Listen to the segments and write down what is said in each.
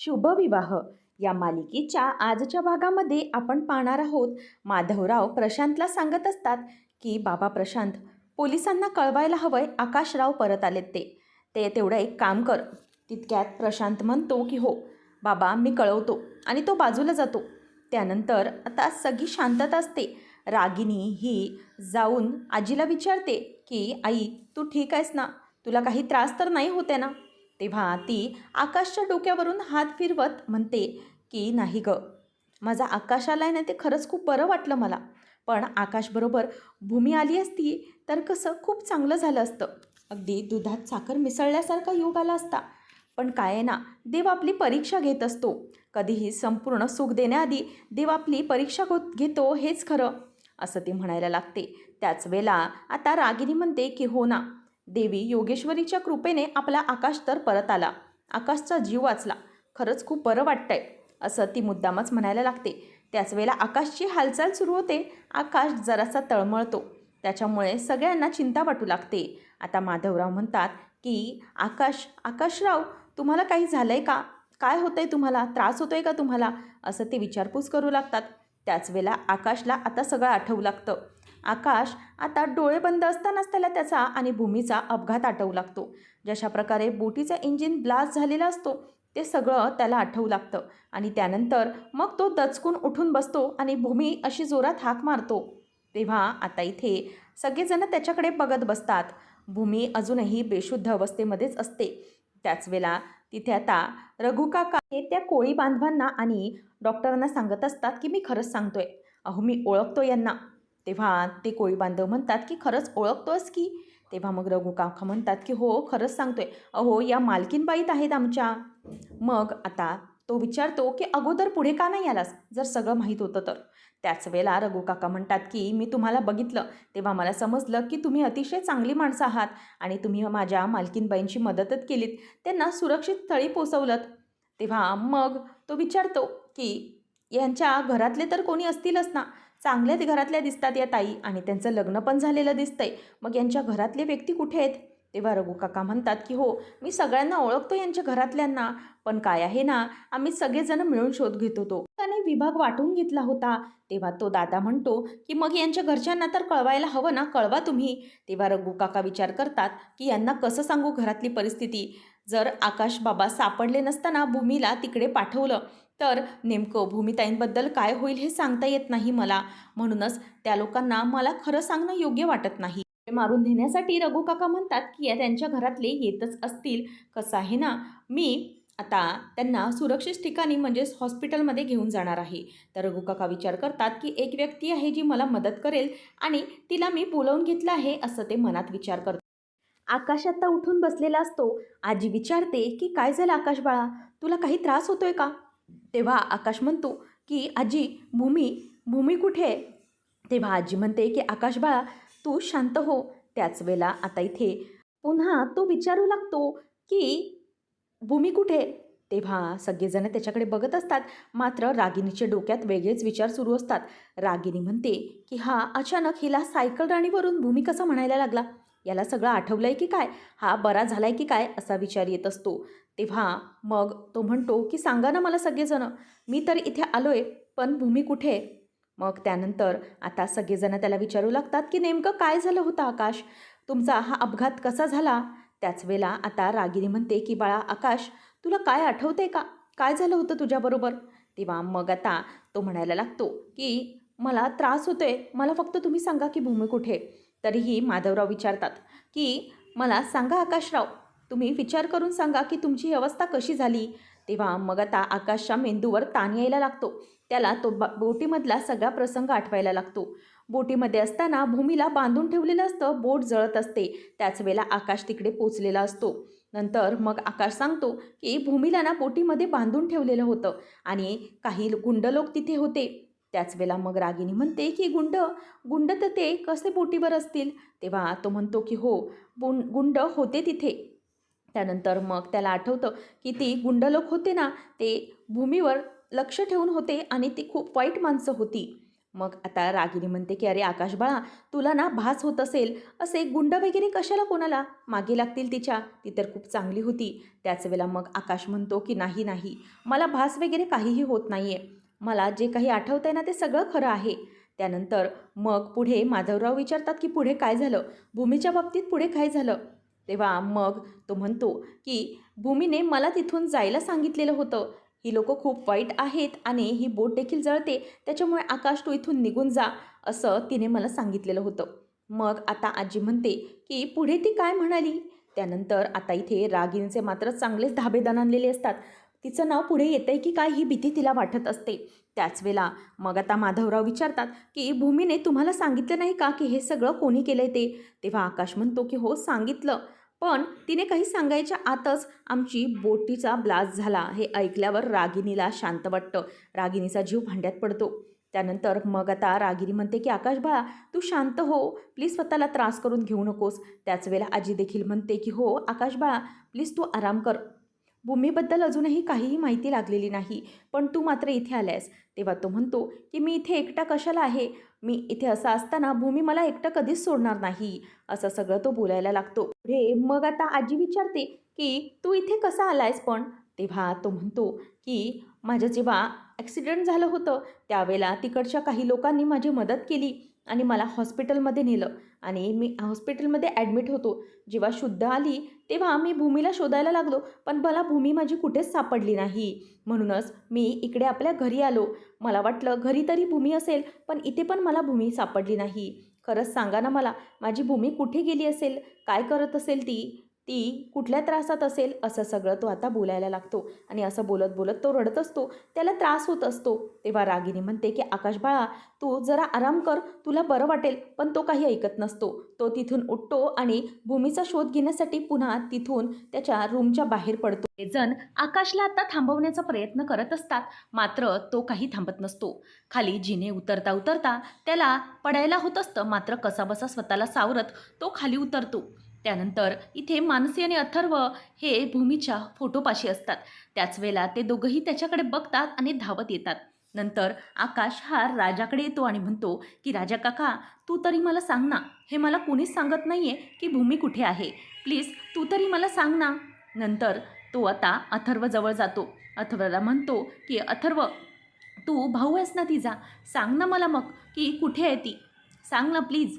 शुभविवाह. या मालिकेच्या आजच्या भागामध्ये आपण पाहणार आहोत माधवराव प्रशांतला सांगत असतात की बाबा प्रशांत पोलिसांना कळवायला हवंय आकाशराव परत आलेत ते. ते तेवढं एक काम कर. तितक्यात प्रशांत म्हणतो की हो बाबा मी कळवतो आणि तो बाजूला जातो. त्यानंतर आता सगळी शांतता असते. रागिनी ही जाऊन आजीला विचारते की आई तू ठीक आहेस ना? तुला काही त्रास तर नाही होते ना? तेव्हा ती आकाशच्या डोक्यावरून हात फिरवत म्हणते की नाही ग माझा आकाश आला आहे ना ते खरंच खूप बरं वाटलं मला. पण आकाशबरोबर भूमी आली असती तर कसं खूप चांगलं झालं असतं. अगदी दुधात साखर मिसळल्यासारखा योग आला असता. पण काय आहे ना देव आपली परीक्षा घेत असतो. कधीही संपूर्ण सुख देण्याआधी देव आपली परीक्षा घेतो हेच खरं. असं ती म्हणायला लागते. त्याच वेळेला आता रागिनी म्हणते की हो ना देवी योगेश्वरीच्या कृपेने आपला आकाश तर परत आला. आकाशचा जीव वाचला. खरंच खूप बरं वाटतंय असं ती मुद्दामच म्हणायला लागते. त्याच वेळेला आकाशची हालचाल सुरू होते. आकाश जरासा तळमळतो. त्याच्यामुळे सगळ्यांना चिंता वाटू लागते. आता माधवराव म्हणतात की आकाश आकाशराव तुम्हाला काही झालं आहे का? काय होतं आहे तुम्हाला? त्रास होतो आहे का तुम्हाला? असं ते विचारपूस करू लागतात. त्याच वेळेला आकाशला आता सगळं आठवू लागतं. आकाश आता डोळे बंद असतानाच त्याला त्याचा आणि भूमीचा अपघात आठवू लागतो. जशा प्रकारे बोटीचा इंजिन ब्लास्ट झालेला असतो ते सगळं त्याला आठवू लागतं आणि त्यानंतर मग तो दचकून उठून बसतो आणि भूमी अशी जोरात हाक मारतो. तेव्हा आता इथे सगळेजण त्याच्याकडे बघत बसतात. भूमी अजूनही बेशुद्ध अवस्थेमध्येच असते. त्याच वेळा तिथे आता रघुकाका हे त्या कोळी बांधवांना आणि डॉक्टरांना सांगत असतात की मी खरंच सांगतोय. अहो मी ओळखतो यांना. तेव्हा ते कोळी बांधव म्हणतात की खरंच ओळखतोस की? तेव्हा मग रघु काका म्हणतात की हो खरंच सांगतोय. अहो या मालकीनबाईत आहेत आमच्या. मग आता तो विचारतो की अगोदर पुढे का नाही आलास? जर सगळं माहीत होतं तर. त्याच वेळेला रघु काका म्हणतात की मी तुम्हाला बघितलं. तेव्हा मला समजलं की तुम्ही अतिशय चांगली माणसं आहात आणि तुम्ही माझ्या मालकीनबाईंची मदतच केलीत. त्यांना सुरक्षित स्थळी पोचवलं तेव्हा मग तो विचारतो की यांच्या घरातले तर कोणी असतीलच ना? चांगल्याच घरातल्या दिसतात या ताई आणि त्यांचं लग्न पण झालेलं दिसतंय. मग यांच्या घरातले व्यक्ती कुठे आहेत? तेव्हा रघु काका म्हणतात की हो मी सगळ्यांना ओळखतो यांच्या घरातल्यांना पण काय आहे ना आम्ही सगळेजण मिळून शोध घेत होतो. त्याने विभाग वाटून घेतला होता. तेव्हा तो दादा म्हणतो की मग यांच्या घरच्यांना तर कळवायला हवं ना कळवा तुम्ही. तेव्हा रघु काका विचार करतात की यांना कसं सांगू घरातली परिस्थिती? जर आकाश बाबा सापडले नसताना भूमीला तिकडे पाठवलं तर नेमकं भूमिताईंबद्दल काय होईल हे सांगता येत नाही मला. म्हणूनच त्या लोकांना मला खरं सांगणं योग्य वाटत नाही. मारून नेण्यासाठी रघु काका म्हणतात की या त्यांच्या घरातले येतच असतील. कसं आहे ना मी आता त्यांना सुरक्षित ठिकाणी म्हणजेच हॉस्पिटलमध्ये घेऊन जाणार आहे. तर रघुकाका विचार करतात की एक व्यक्ती आहे जी मला मदत करेल आणि तिला मी बोलावून घेतलं आहे असं ते मनात विचार करतात. आकाश आता उठून बसलेला असतो. आजी विचारते की काय झालं आकाश बाळा? तुला काही त्रास होतोय का? तेव्हा आकाश म्हणतो की आजी भूमी भूमी कुठे आहे? तेव्हा आजी म्हणते की आकाश बाळा तू शांत हो. त्याच वेळेला आता इथे पुन्हा तो विचारू लागतो की भूमी कुठे तेव्हा सगळेजण त्याच्याकडे बघत असतात. मात्र रागिनीच्या डोक्यात वेगळेच विचार सुरू असतात. रागिनी म्हणते की हा अचानक हिला सायकल राणीवरून भूमी कसा म्हणायला लागला? याला सगळं आठवलं आहे की काय? हा बरा झाला आहे की काय? असा विचार येत असतो. तेव्हा मग तो म्हणतो की सांगा ना मला सगळेजण. मी तर इथे आलो आहे पण भूमी कुठे? आहे मग त्यानंतर आता सगळेजण त्याला विचारू लागतात की नेमकं काय झालं होतं आकाश? तुमचा हा अपघात कसा झाला? त्याच वेळेला आता रागिनी म्हणते की बाळा आकाश तुला काय आठवते का? काय झालं होतं तुझ्याबरोबर? तेव्हा मग आता तो म्हणायला लागतो की मला त्रास होतोय. मला फक्त तुम्ही सांगा की भूमी कुठे? आहे?" तरीही माधवराव विचारतात की मला सांगा आकाशराव तुम्ही विचार करून सांगा की तुमची अवस्था कशी झाली? तेव्हा मग आता आकाशच्या मेंदूवर ताण यायला लागतो. त्याला तो बा बोटीमधला सगळा प्रसंग आठवायला लागतो. बोटीमध्ये असताना भूमीला बांधून ठेवलेलं असतं बोट जळत असते. त्याच वेळेला आकाश तिकडे पोचलेला असतो. नंतर मग आकाश सांगतो की भूमीला ना बोटीमध्ये बांधून ठेवलेलं होतं आणि काही गुंड लोक तिथे होते. त्याच वेळेला मग रागिनी म्हणते की गुंड गुंड तर ते कसे बोटीवर असतील? तेव्हा तो म्हणतो की हो बुं गुंड होते तिथे. त्यानंतर मग त्याला आठवतं की ती गुंड लोक होते ना ते भूमीवर लक्ष ठेवून होते आणि ती खूप वाईट माणसं होती. मग आता रागिनी म्हणते की अरे आकाश बाळा तुला ना भास होत असेल असे गुंड वगैरे कशाला कोणाला? मागे लागतील तिच्या. ती तर खूप चांगली होती. त्याच वेळेला मग आकाश म्हणतो की नाही नाही मला भास वगैरे काहीही होत नाही आहे मला जे काही आठवतं आहे ना ते सगळं खरं आहे. त्यानंतर मग पुढे माधवराव विचारतात की पुढे काय झालं? भूमीच्या बाबतीत पुढे काय झालं? तेव्हा मग तो म्हणतो की भूमीने मला तिथून जायला सांगितलेलं होतं. ही लोकं खूप वाईट आहेत आणि ही बोट देखील जळते. त्याच्यामुळे आकाश तू इथून निघून जा असं तिने मला सांगितलेलं होतं. मग आता आजी म्हणते की पुढे ती काय म्हणाली? त्यानंतर आता इथे रागिनीचे मात्र चांगलेच धाबेदान आणलेले असतात. तिचं नाव पुढे येतंय की काय ही भीती तिला वाटत असते. त्याच वेळा मग आता माधवराव विचारतात की भूमीने तुम्हाला सांगितलं नाही का की हे सगळं कोणी केलंय ते? तेव्हा आकाश म्हणतो की हो सांगितलं. पण तिने काही सांगायच्या आतच आमची बोटीचा ब्लास्ट झाला. हे ऐकल्यावर रागिनीला शांत वाटतं. रागिनीचा जीव भांड्यात पडतो. त्यानंतर मग आता रागिनी म्हणते की आकाश बाळा तू शांत हो. प्लीज स्वतःला त्रास करून घेऊ नकोस. त्याच वेळेला आजी देखील म्हणते की हो आकाश बाळा प्लीज तू आराम कर. भूमीबद्दल अजूनही काहीही माहिती लागलेली नाही पण तू मात्र इथे आल्यास. तेव्हा तो म्हणतो की मी इथे एकटा कशाला आहे? मी इथे असं असताना भूमी मला एकटं कधीच सोडणार नाही. असं सगळं तो बोलायला लागतो. रे मग आता आजी विचारते की तू इथे कसा आलायस पण? तेव्हा तो म्हणतो की माझ्या जेव्हा ॲक्सिडेंट झालं होतं. त्यावेळेला तिकडच्या काही लोकांनी माझी मदत केली आणि मला हॉस्पिटलमध्ये नेलं आणि मी हॉस्पिटलमध्ये ॲडमिट होतो. जेव्हा शुद्ध आली तेव्हा मी भूमीला शोधायला लागलो पण मला भूमी माझी कुठेच सापडली नाही. म्हणूनच मी इकडे आपल्या घरी आलो. मला वाटलं घरी तरी भूमी असेल पण इथे पण मला भूमी सापडली नाही. खरंच सांगा ना मला माझी भूमी कुठे गेली असेल? काय करत असेल ती? ती कुठल्या त्रासात असेल असं सगळं तो आता बोलायला लागतो. आणि असं बोलत बोलत तो रडत असतो. त्याला त्रास होत असतो. तेव्हा रागिनी म्हणते की आकाश बाळा तू जरा आराम कर. तुला बरं वाटेल पण तो काही ऐकत नसतो. तो तिथून उठतो आणि भूमीचा शोध घेण्यासाठी पुन्हा तिथून त्याच्या रूमच्या बाहेर पडतो. हे जण आकाशला आता थांबवण्याचा प्रयत्न करत असतात. मात्र तो काही थांबत नसतो. खाली जिने उतरता उतरता त्याला पडायला होत असतं. मात्र कसाबसा स्वतःला सावरत तो खाली उतरतो. त्यानंतर इथे मानसी आणि अथर्व हे भूमीच्या फोटोपाशी असतात. त्याच वेळेला ते दोघंही त्याच्याकडे बघतात आणि धावत येतात. नंतर आकाश हा राजाकडे येतो आणि म्हणतो की राजा काका तू तरी मला सांग ना. हे मला कोणीच सांगत नाही आहे की भूमी कुठे आहे. प्लीज तू तरी मला सांग ना. नंतर तो आता अथर्वजवळ जातो. अथर्वला म्हणतो की अथर्व तू भाऊ आहेस ना तिचा. सांग ना मला मग की कुठे आहे ती. सांग ना प्लीज.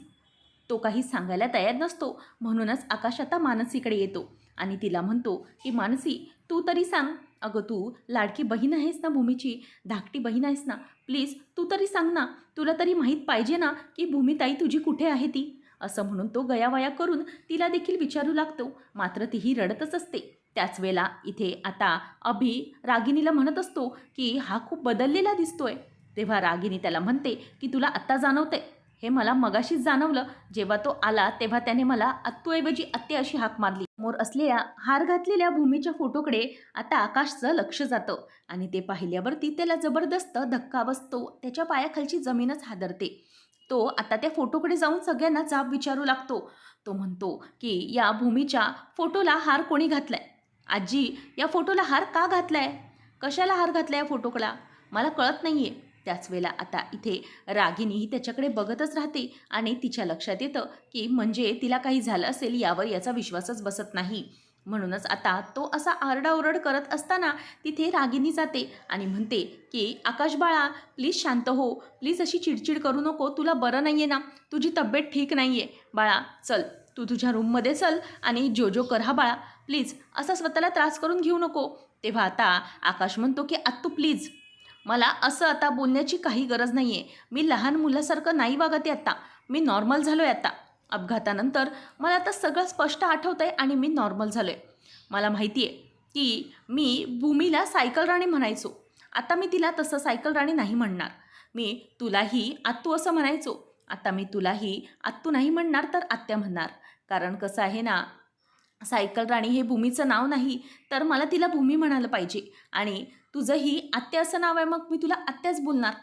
तो काही सांगायला तयार नसतो. म्हणूनच आकाश आता मानसीकडे येतो. आणि तिला म्हणतो की मानसी तू तरी सांग. अगं तू लाडकी बहीण आहेस ना भूमीची? धाकटी बहीण आहेस ना? प्लीज तू तरी सांग ना. तुला तरी माहीत पाहिजे ना की भूमिताई तुझी कुठे आहे ती? असं म्हणून तो गयावया करून तिला देखील विचारू लागतो. मात्र तीही रडतच असते. त्याच वेळेला इथे आता अभि रागिनीला म्हणत असतो की हा खूप बदललेला दिसतोय. तेव्हा रागिनी त्याला म्हणते की तुला आत्ता जाणवते हे मला मगाशीच जाणवलं. जेव्हा तो आला तेव्हा त्याने मला अत्तूऐवजी अत्ते अशी हाक मारली. समोर असलेल्या हार घातलेल्या भूमीच्या फोटोकडे आता आकाशचं लक्ष जातं आणि ते पाहिल्यावरती त्याला जबरदस्त धक्का बसतो. त्याच्या पायाखालची जमीनच हादरते. तो आता त्या फोटोकडे जाऊन सगळ्यांना जाब विचारू लागतो. तो म्हणतो की या भूमीच्या फोटोला हार कोणी घातलाय? आजी या फोटोला हार का घातलाय? कशाला हार घातलाय या फोटोकडा? मला कळत नाही आहे त्याच वेळेला आता इथे रागिनीही त्याच्याकडे बघतच राहते आणि तिच्या लक्षात येतं की म्हणजे तिला काही झालं असेल यावर याचा विश्वासच बसत नाही. म्हणूनच आता तो असा आरडाओरड करत असताना तिथे रागिनी जाते आणि म्हणते की आकाश बाळा प्लीज शांत हो. प्लीज अशी चिडचिड करू नको. तुला बरं नाही आहे ना. तुझी तब्येत ठीक नाही आहे बाळा चल. तू तुझ्या रूममध्ये चल आणि जो जो कर हा बाळा. प्लीज असा स्वतःला त्रास करून घेऊ नको. तेव्हा आता आकाश म्हणतो की आत्तू प्लीज. मला असं आता बोलण्याची काही गरज नाही आहे मी लहान मुलासारखं नाही वागते आत्ता मी नॉर्मल झालो आहे आता. अपघातानंतर मला आता सगळं स्पष्ट आठवतं आहे आणि मी नॉर्मल झालो आहे मला माहिती आहे की मी भूमीला सायकल राणी म्हणायचो. आता मी तिला तसं सायकल राणी नाही म्हणणार. मी तुलाही आत्तू असं म्हणायचो. आता मी तुलाही आत्तू नाही म्हणणार तर आत्या म्हणणार. कारण कसं आहे ना सायकल राणी हे भूमीचं नाव नाही तर मला तिला भूमी म्हणायला पाहिजे. आणि तुझंही आत्या असं नाव आहे मग मी तुला आत्याच बोलणार.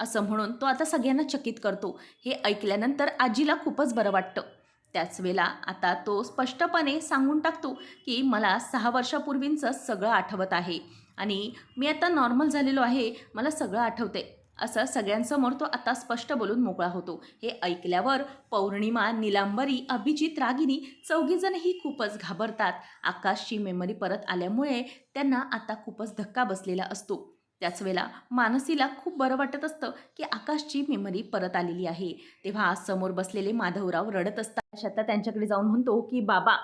असं म्हणून तो आता सगळ्यांना चकित करतो. हे ऐकल्यानंतर आजीला खूपच बरं वाटतं. त्याच वेळेला आता तो स्पष्टपणे सांगून टाकतो की मला सहा वर्षापूर्वींचं सगळं आठवत आहे. आणि मी आता नॉर्मल झालेलो आहे मला सगळं आठवते असं सगळ्यांसमोर तो आता स्पष्ट बोलून मोकळा होतो. हे ऐकल्यावर पौर्णिमा निलांबरी अभिजित रागिनी चौघीजणही खूपच घाबरतात. आकाशची मेमरी परत आल्यामुळे त्यांना आता खूपच धक्का बसलेला असतो. त्याच वेळेला मानसीला खूप बरं वाटत असतं की आकाशची मेमरी परत आलेली आहे. तेव्हा आज समोर बसलेले माधवराव रडत असतात. आता त्यांच्याकडे जाऊन म्हणतो की बाबा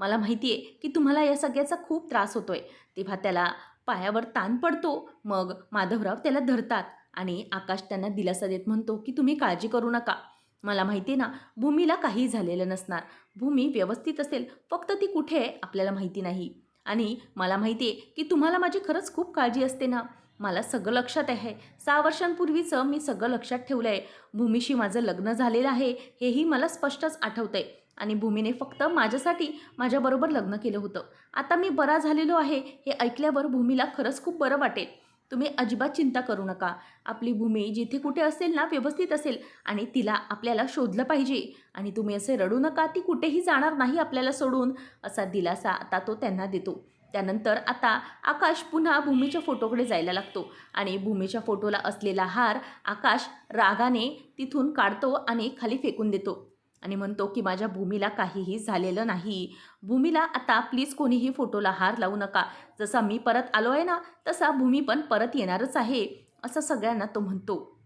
मला माहिती आहे की तुम्हाला या सगळ्याचा खूप त्रास होतोय. तेव्हा त्याला पायावर ताण पडतो. मग माधवराव त्याला धरतात. आणि आकाश त्यांना दिलासा देत म्हणतो की तुम्ही काळजी करू नका. मला माहिती आहे ना भूमीला काही झालेलं नसणार. भूमी व्यवस्थित असेल फक्त ती कुठे आहे आपल्याला माहिती नाही. आणि मला माहिती आहे की तुम्हाला माझी खरंच खूप काळजी असते ना. मला सगळं लक्षात आहे. सहा वर्षांपूर्वीचं मी सगळं लक्षात ठेवलं आहे भूमीशी माझं लग्न झालेलं आहे हेही मला स्पष्टच आठवतंय. आणि भूमीने फक्त माझ्यासाठी माझ्याबरोबर लग्न केलं होतं. आता मी बरा झालेलो आहे हे ऐकल्यावर भूमीला खरंच खूप बरं वाटेल. तुम्ही अजिबात चिंता करू नका. आपली भूमी जिथे कुठे असेल ना व्यवस्थित असेल आणि तिला आपल्याला शोधलं पाहिजे. आणि तुम्ही असे रडू नका ती कुठेही जाणार नाही आपल्याला सोडून असा दिलासा आता तो त्यांना देतो. त्यानंतर आता आकाश पुन्हा भूमीच्या फोटोकडे जायला लागतो आणि भूमीच्या फोटोला असलेला हार आकाश रागाने तिथून काढतो आणि खाली फेकून देतो. आणि म्हणतो की माझ्या भूमीला काहीही झालेलं नाही. भूमीला आता प्लीज कोणीही फोटोला हार लावू नका. जसा मी परत आलो आहे ना तसा भूमी पण परत येणारच आहे असं सगळ्यांना तो म्हणतो.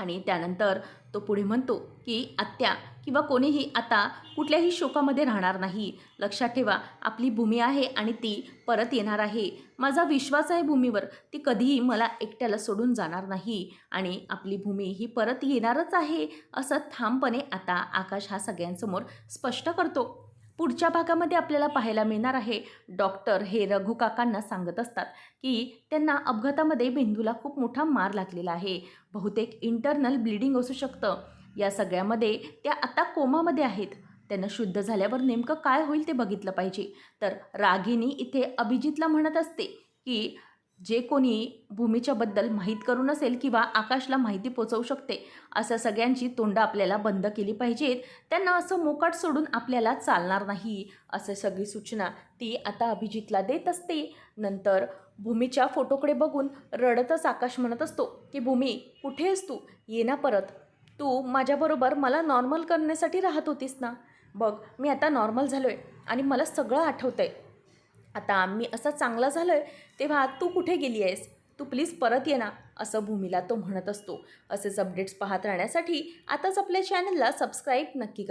आणि त्यानंतर तो पुढे म्हणतो की आत्या किंवा कोणीही आता कुठल्याही शोकामध्ये राहणार नाही. लक्षात ठेवा आपली भूमी आहे आणि ती परत येणार आहे. माझा विश्वास आहे भूमीवर ती कधीही मला एकट्याला सोडून जाणार नाही. आणि आपली भूमी ही परत येणारच आहे असं ठामपणे आता आकाश हा सगळ्यांसमोर स्पष्ट करतो. पुढच्या भागामध्ये आपल्याला पाहायला मिळणार आहे. डॉक्टर हे रघु काकांना सांगत असतात की त्यांना अपघातामध्ये मेंदूला खूप मोठा मार लागलेला आहे. बहुतेक इंटरनल ब्लिडिंग असू शकतं. या सगळ्यामध्ये त्या आता कोमामध्ये आहेत. त्यांना शुद्ध झाल्यावर नेमकं काय होईल ते बघितलं पाहिजे. तर रागिनी इथे अभिजितला म्हणत असते की जे कोणी भूमीच्याबद्दल माहीत करून असेल किंवा आकाशला माहिती पोचवू शकते असं सगळ्यांची तोंडं आपल्याला बंद केली पाहिजेत. त्यांना असं मोकाट सोडून आपल्याला चालणार नाही असं सगळी सूचना ती आता अभिजितला देत असते. नंतर भूमीच्या फोटोकडे बघून रडतच आकाश म्हणत असतो की भूमी कुठे आहेस तू? ये ना परत. तू माझ्याबरोबर मला नॉर्मल करण्यासाठी राहत होतीस ना? बघ मी आता नॉर्मल झालो आहे आणि मला सगळं आठवतं आहे आता आम्ही असा चांगला झालो आहे तेव्हा तू कुठे गेली आहेस? तू प्लीज परत ये ना असं भूमीला तो म्हणत असतो. असेच अपडेट्स पाहत राहण्यासाठी आताच आपल्या चॅनलला सबस्क्राईब नक्की करा.